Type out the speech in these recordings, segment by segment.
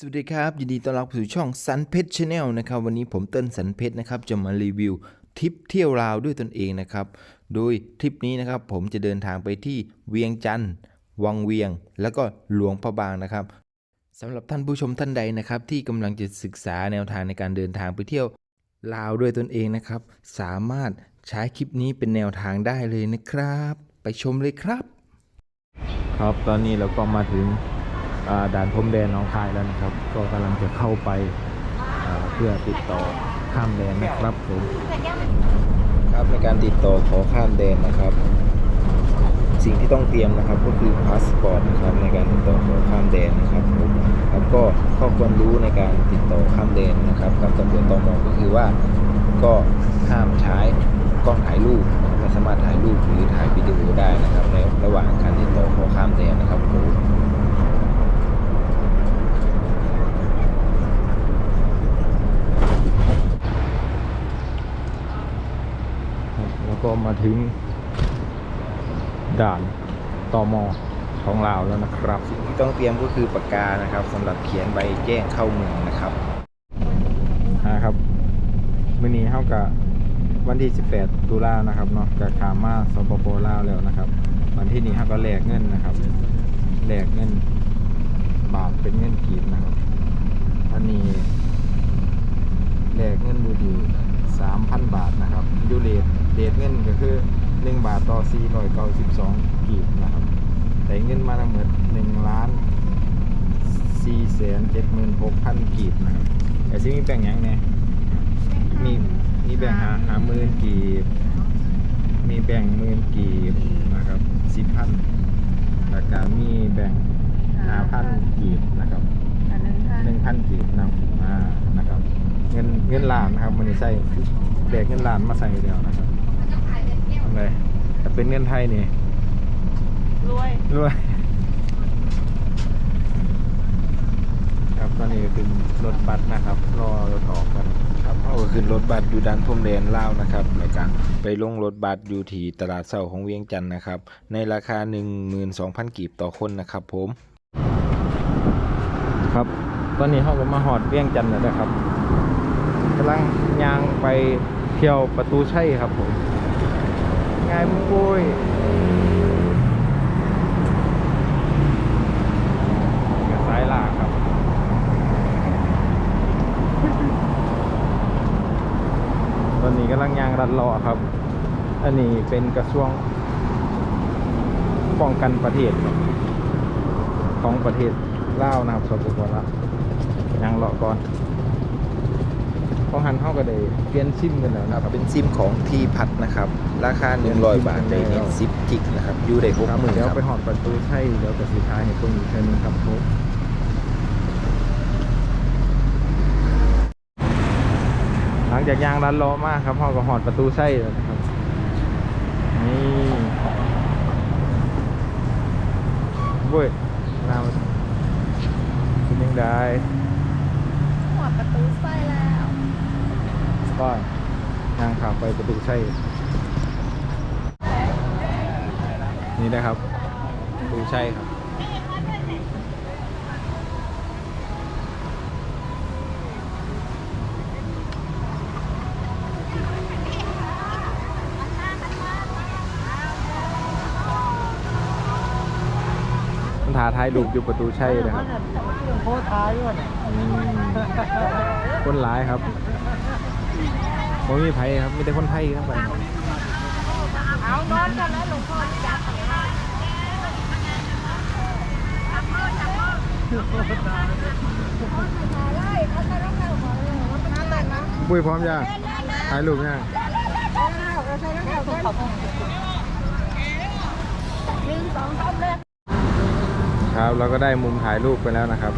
สวัสดีครับ ยินดีต้อนรับสู่ช่องสันเพชรชาแนลนะครับ วันนี้ผมเติ้ลสันเพชรนะครับ จะมารีวิวทริปเที่ยวลาวด้วยตนเองนะครับ โดยทริปนี้นะครับผมจะเดินทางไปที่เวียงจันทร์วังเวียง แล้วก็หลวงพระบางนะครับสำหรับท่านผู้ชมท่านใดนะครับ ที่กำลังจะศึกษาแนวทางในการเดินทางไปเที่ยวลาวด้วยตนเองนะครับ สามารถใช้คลิปนี้เป็นแนวทางได้เลยนะครับ ไปชมเลยครับ ครับตอนนี้เราก็มาถึง ด่านพรมแดนหน้องคายแล้วนะครับ ก็กำลังจะเข้าไปเพื่อติดต่อข้ามแดนนะครับผมครับในการติดต่อขอข้ามแดนนะครับ สิ่งที่ต้องเตรียมนะครับก็คือพาสปอร์ตนะครับในการติดต่อขอข้ามแดนนะครับผมแล้วก็ข้อควรรู้ในการติดต่อข้ามแดนนะครับกับตำรวจตมก็คือว่าก็ห้ามใช้กล้องถ่ายรูปนะครับไม่สามารถถ่ายรูปหรือถ่ายวิดีโอได้นะครับในระหว่างการติดต่อขอข้ามแดนนะครับผม ครับแล้วก็ มาถึงด่านตอมอของลาวแล้วนะครับสิ่งที่ต้องเตรียมก็คือปากกานะครับสำหรับเขียนใบแจ้งเข้าเมืองนะครับนะครับมื่อนี้เท่ากับวันที่ 18 ตุลานะครับเนาะกับขามมาสปปลาวแล้วนะครับ วันที่นี้เท่าก็แลกเงินนะครับแลกเงินบาทเป็นเงินกีบนะครับอันนี้แลกเงินดูดีสามพันบาทนะครับยูเรท เรทเงินก็คือหนึ่งบาทต่อสี่ร้อยเก้าสิบสองกีบนะครับแต่เงินมาทั้งหมดหนึ่งล้านสี่แสนเจ็ดหมื่นหกพันกีบนะครับแต่ซิมีแบ่งหยังไงมีมีแบ่งหาหาหมื่นกีบ มีแบ่งหมื่นกีบนะครับสิบพันแล้วก็มีแบ่งห้าพันกีบนะครับอันนั้นค่ะหนึ่งพันกีบนำมานะครับ เงินเงินล้านนะครับมันนี้ใส่แบกเงินล้านมาใส่เดียวนะครับ ทำไรแต่เป็นเงินไทยนี่รวยรวยครับตอนนี้ก็ขึ้นรถบัสนะครับรอรถออกกันครับเขาก็ขึ้นรถบัสอยู่ด้านพรมแดนลาวนะครับในการไปลงรถบัสอยู่ที่ตลาดเช้าของเวียงจันทน์นะครับ ในราคา 12,000กีบต่อคนนะครับ ผม ครับ ตอนนี้เขาก็มาหอดเวียงจันทน์แล้วนะครับกำลังย่างไปเที่ยวประตูชัยครับผม ง่ายมุ้ยกับสายหลากครับตอนนี้กำลังย่างรัดเลาะครับ อันนี้เป็นกระทรวงป้องกันประเทศครับของประเทศลาวนะครับสปปลาวยังรอก่อน ของหันเข้าก็ได้เปลี่ยนซิมกันแล้วนะครับ เป็นซิมของทีพัดนะครับ ราคา 100 บาทได้เน็ต10กิกนะครับอยู่ได้6ครับหมื่นเดี๋ยวครับไปหอดประตูใช่เดี๋ยวจะสุดท้ายให้ตรงนี้เชิญนึงครับผมหลังจากยางรันล้อมากครับพ่อก็หอดประตูใช่แล้วนะครับนี่เว้ยน้ำเป็นยังไงหัวประตูไส้แล้ว ก็ยางขับไปประตูใช่นี่นะครับประตูใช่ครับ มันถาท้ายดูปอยู่ประตูใช่นะครับโคตรท้ายด้วยอืมคนร้ายครับ ผมมีไผครับ มีแต่คนไทยครับไปเอานอนกันแล้วหลวงพ่อจับบุ้ยพร้อมยังถ่ายรูปยังครับเราก็ได้มุมถ่ายรูปไปแล้วนะครับ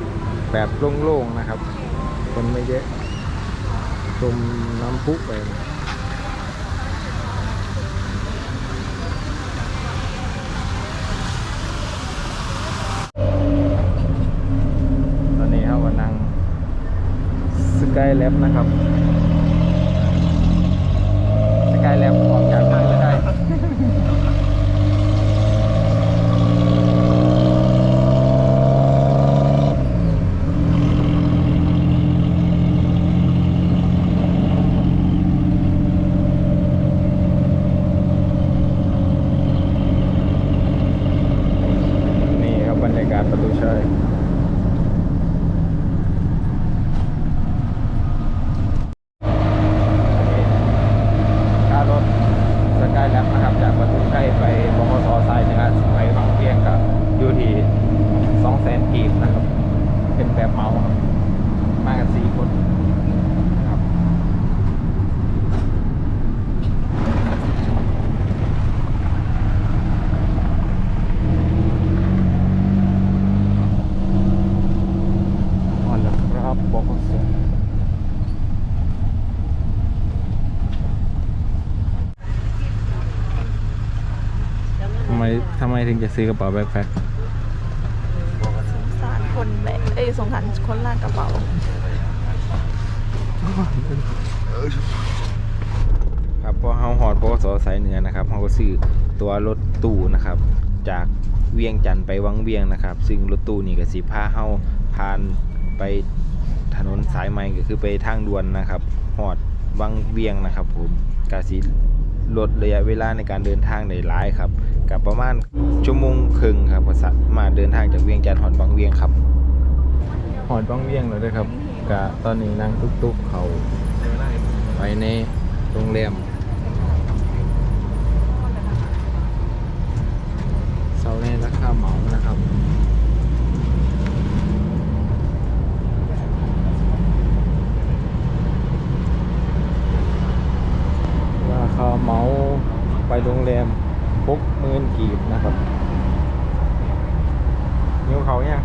แบบโล่งๆนะครับ คนไม่เยอะ จมน้ำพุไปตอนนี้ครับวันนังสกายแลบนะครับ ในการประตูชัย จะซื้อกระเป๋าแบ็คแพ็คสงสารคนแบกเอ้ยสงสารคนลากกระเป๋า ครับพอเฮาหอดบกสสายเหนือนะครับเฮาก็ซื้อตัวรถตู้นะครับ จากเวียงจันทน์ไปวังเวียงนะครับ ซึ่งรถตู้นี่ก็สิพาเฮาผ่านไปถนนสายใหม่ก็คือไปทางด่วนนะครับหอดวังเวียงนะครับ ผมกาสิลดระยะเวลาในการเดินทางได้หลายครับ กับประมาณชั่วโมงครึ่งครับก็สามารถเดินทางจากเวียงจันทน์หอดวังเวียงครับหอดวังเวียงเลยด้วยครับกะตอนนี้นั่งตุ๊กๆเขาไปในโรงแรมเสาในราคาเหมานะครับราคาเหมาไปโรงแรมพกหมื่นกีบนะครับนิ้วเขาเนี่ยง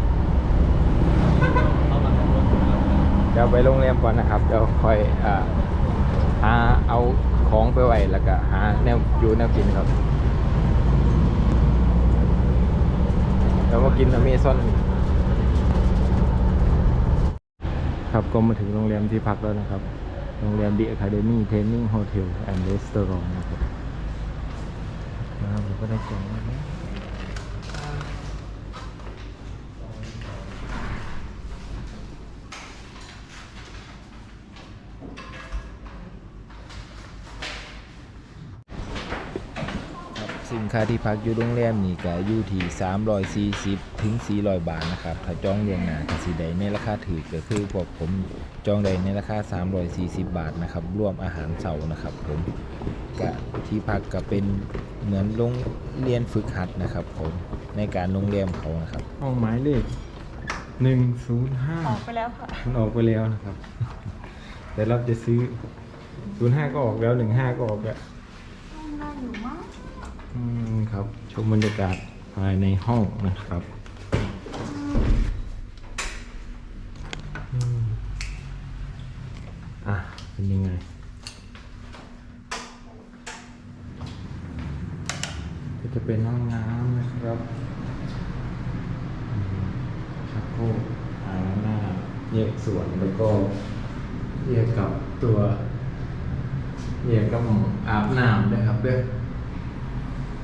เดี๋ยวไปโรงแรมก่อนนะครับ เดี๋ยวค่อยอ่าหาเอาของไปไว้แล้วก็หาแนวอยู่แนวกินครับ เดี๋ยวมากินอเม ซอนครับก็มาถึงโรงแรมที่พักแล้วนะครับ โรงแรม The Academy Training Hotel and Restaurant นะครับนะครับก็ได้จองแล้วครับซึ่งค่าที่พักอยู่โรงแรมนี่ก็อยู่ที่340ถึง400 บาทนะครับถ้าจองล่วงหน้าก็สิได้ในราคาถือก็คือพวกผมจองได้ในราคา 340 บาทนะครับรวมอาหารเช้านะครับผมก็ที่พักก็เป็นเหมือนโรงเรียนฝึกหัดนะครับผมในการโรงแรมเขานะครับห้องหมายเลข105ออกไปแล้วค่ะมันออกไปแล้วนะครับ แต่เราจะซื้อ05ก็ออกแล้ว15ก็ออกแล้วน่าอยู่มาก อืมครับชมบรรยากาศภายในห้องนะครับอะเป็นยังไงก็จะเป็นห้องน้ำนะครับชักโครกอ่างหน้าแยกส่วนแล้วก็แยกกับตัวแยกกับอาบน้ำด้วยครับเด้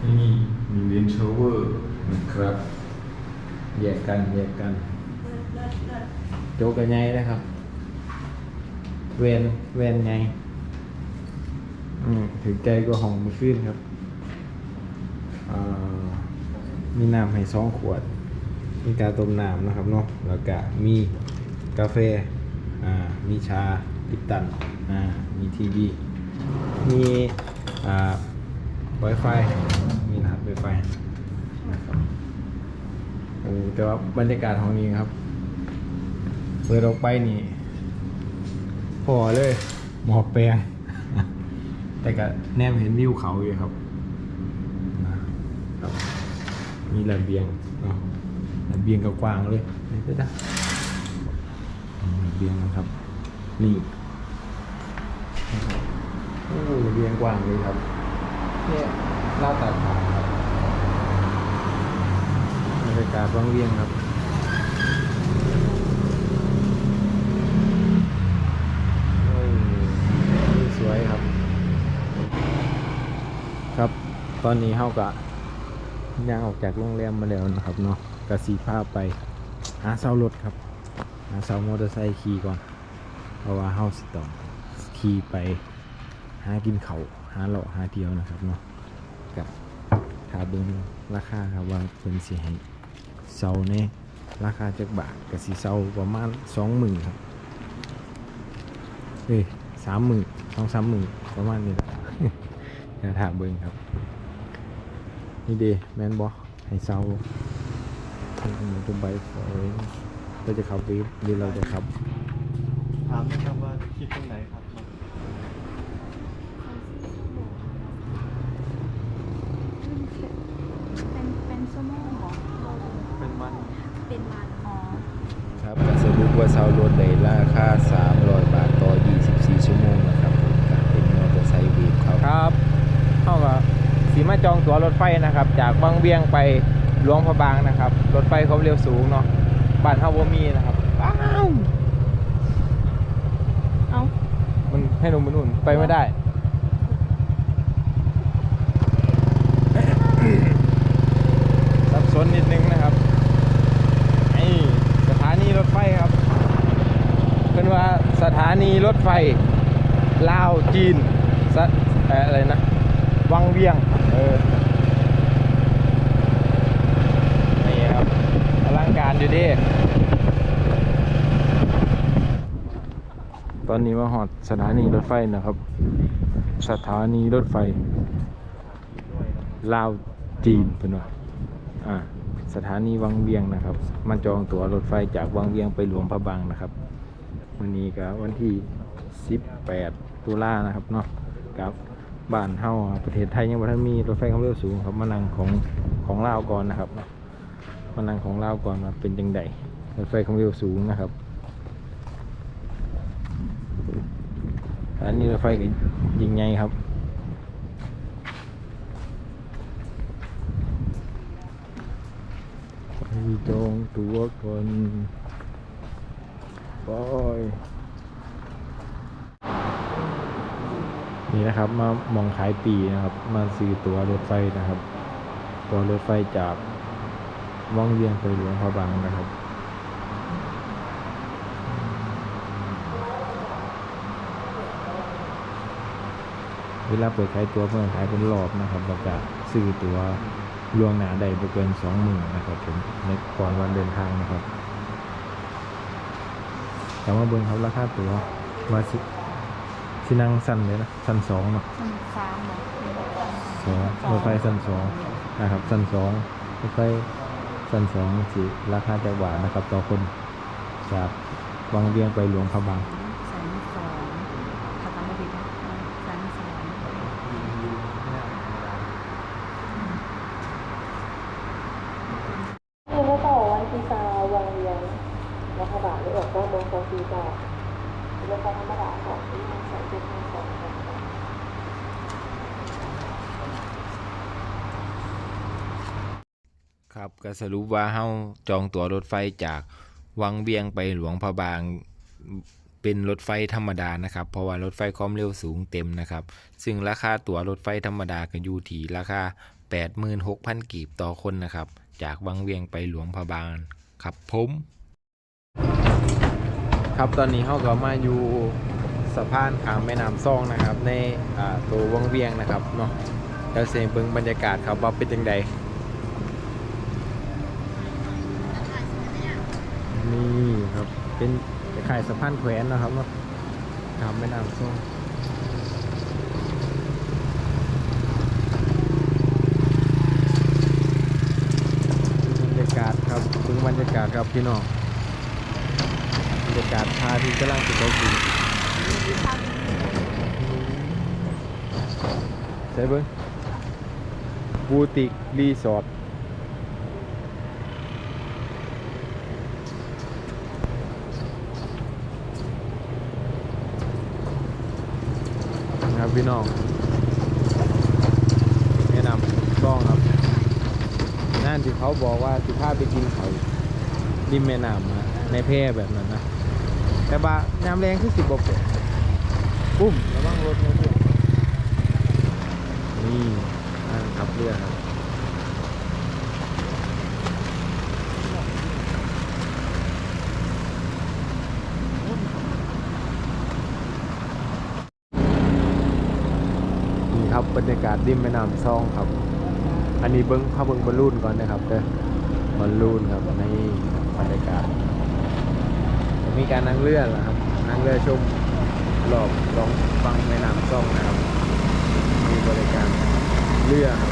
อนี่มีเวนชเวอร์นะครับแยกกันแยกกันโจกกันไงนะครับ เวนเวนไงอืมถือใจก็ห้องมือขึ้นครับอ่ามีน้ำให้สองขวด มีการต้มน้ำนะครับเนาะแล้วก็มีกาแฟอ่ามีชาติดตันอ่ามีทีวีมีอ่า Wi-Fi มีรหัส Wi-Fi นะครับโอ้แต่ว่าบรรยากาศของนี้ครับ เปิดออกไปนี่พอเลย หมอกแปลง แต่ก็แนมเห็นวิวเขาอยู่ครับนะครับ มีระเบียงเนาะระเบียงกว้างๆเลยนี่ก็ได้ระเบียงนะครับ นี่นะครับโอ้ระเบียงกว้างเลยครับ เนี่ยลาดตาขาวค รยากาศวังเวียงครับสวยครับ ครับ ตอนนี้เฮากะย่างออกจากโรงแรมมาแล้วนะครับเนาะกะสีภาพไป หาเสารถครับ หาเสามอเตอร์ไซค์ขี่ก่อน เพราะว่าเฮาสิต้องขี่ไป หากินเขาหาเลาะหาเที่ยวนะครับเนาะกับถาเบิ้งราคาครับว่าเป็นสิให้ เซาในราคาจักบาทกับสิเซาประมาณสองหมื่นครับเอ้ยสามหมื่นสองสามหมื่นประมาณนี้แหละเดี๋ยวถามเบิ้งครับ นี่เดแมนบอให้เซาดูใบฟอร์เราจะขับวิบหรือเราจะขับถามนะครับว่าคิดตรงไหนครับ เป็นเป็นชั่วโมงเหรอ เป็นวัน เป็นวันอ๋อ ครับ ก็สรุปว่าเช่ารถได้ราคา 300 บาทต่อ 24 ชั่วโมงนะครับผมก็เป็นมอเตอร์ไซค์วีบครับครับเข้ากับสีมาจองตั๋วรถไฟนะครับ จากบางเวียงไปหลวงพระบางนะครับ รถไฟความเร็วสูงเนาะบ้านเฮาบ่มีนะครับว้าวเอ้ามันให้หนุ่มมันนุ่นไปไม่ได้ สับสนนิดนึงนะครับไอ้สถานีรถไฟครับเป็นว่าสถานี รถไฟลาวจีนสะเอ่ออะไรนะ วังเวียง เออ นี่ครับอลังการอยู่ดิตอนนี้มาหอดสถานีรถไฟนะครับ สถานีรถไฟ ลาวจีนเป็นว่าอ่าสถานีวังเวียงนะครับมาจองตั๋วรถไฟจากวังเวียงไปหลวงพระบางนะครับ วันนี้ก็วันที่ 18 ตุลานะครับเนาะกับบ้านเฮาประเทศไทยยังบ่ทันมีรถไฟความเร็วสูงครับมานั่งของของลาวก่อนนะครับเนาะมานั่งของลาวก่อนมาเป็นจังไดรถไฟความเร็วสูงนะครับอันนี้รถไฟก็ยิงไงครับไปจองตัวก่อน บอยนี่นะครับ มามองขายปีนะครับ มาซื้อตัวรถไฟนะครับ ตัวรถไฟจากว่องเวียงไปหลวงพระบางนะครับเวลาเปิดขายตัวเพื่อขายเป็นรอบนะครับเราจะซื้อตัวล่วงหน้าได้บ่เกินสองหมื่นนะครับผมในก่อนวันเดินทางนะครับ แต่ว่าเบิ้งครับราคาตัวมาสิสินั่งสั้นเลยนะสั้นสองเนาะสมุทรสามเหรอสองรถไฟสั้นสองนะครับสั้นสองรถไฟสั้นสองสิราคาจะหวานนะครับ ต่อคนจากวังเวียงไปหลวงพระบาง แสนสองถ้าจำไม่ผิดนะแสนสองยังไม่ต่อวันที่ซาวังเวียงรัฐบาลได้ออกก็โมงสองสี่ต่อเรื่องธรรมดาของที่มันใส่ชุดทั้งสอง ครับก็สรุปว่าเฮาจองตั๋วรถไฟจากวังเวียงไปหลวงพระบางเป็นรถไฟธรรมดานะครับ เพราะว่ารถไฟความเร็วสูงเต็มนะครับ ซึ่งราคาตั๋วรถไฟธรรมดาก็อยู่ที่ราคา 86,000 กีบต่อคนนะครับ จากวังเวียงไปหลวงพระบางครับผมครับตอนนี้เขาก็มาอยู่สะพานขามแม่น้ำซ่องนะครับ ในตัววังเวียงนะครับเนาะแล้วเสียงเบิงบรรยากาศครับว่าเป็นจังใดนี่ครับ เป็นขายสะพานแขวนนะครับเนาะขามแม่น้ำซ่องบรรยากาศครับเบิ่งบรรยากาศครับพี่น้องบรรยากาศพาที่กำลังสุดกินใช่เบิ้งบูติกรีสอร์ทนะครับ พี่น้องแนะนำต้องครับ นั่นที่เขาบอกว่าสิพาไปกินเขาริมแม่น้ำนะในแพร่แบบนั้นนะแต่บาน้ำแรงคือสิบบอกปุ้มระวังรถนะพี่นี่นั่งขับเรือครับนี่ครั บรรยากาศริมแม่น้ำซองครับ อันนี้เบิ้งเข้าเบิ้งบอลลูนก่อนนะครับเด้อบอลลูนครับนี่บรรยากาศ มีการนั่งเรือนะครับ นั่งเรือชมรอบสองฝั่งแม่น้ำซองนะครับ มีบริการเรือครับ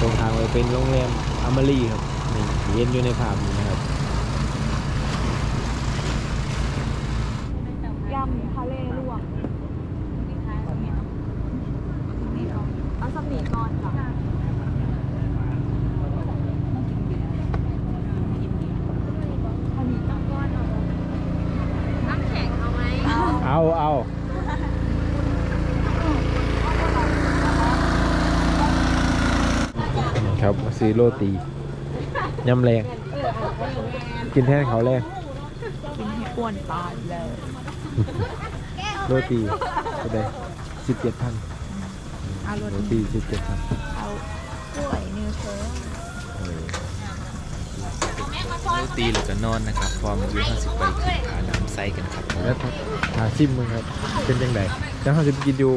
ตรงทางไปเป็นโรงแรมอมรีครับนี่เย็นอยู่ในภาพนี้นะครับ ยำทะเลลวกเอาสมีก่อนค่ะอันนี้ต้องก้อนเหรอน้ำแข็งเอาไหมเอา เอาเอา นี่ ครับมาซื้อโรตียำแรงกินแทนเขาวแรงกินให้อ้วนตายเลย โรตีก็ได้สิบเจ็ดพันเอาโรตีสิบเจ็ดพันเอากล้วยเนื้อโซ่โรตีหรือก็นอนนะครับฟอร์มวิวห้าสิบไปขึ้นผาน้ำไซกันครับแล้วหาซิมมึงครับ เป็นยังไงแล้วเขาจะไปกินอยู่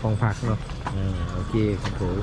ของผักเนาะอ่าโอเคครับผม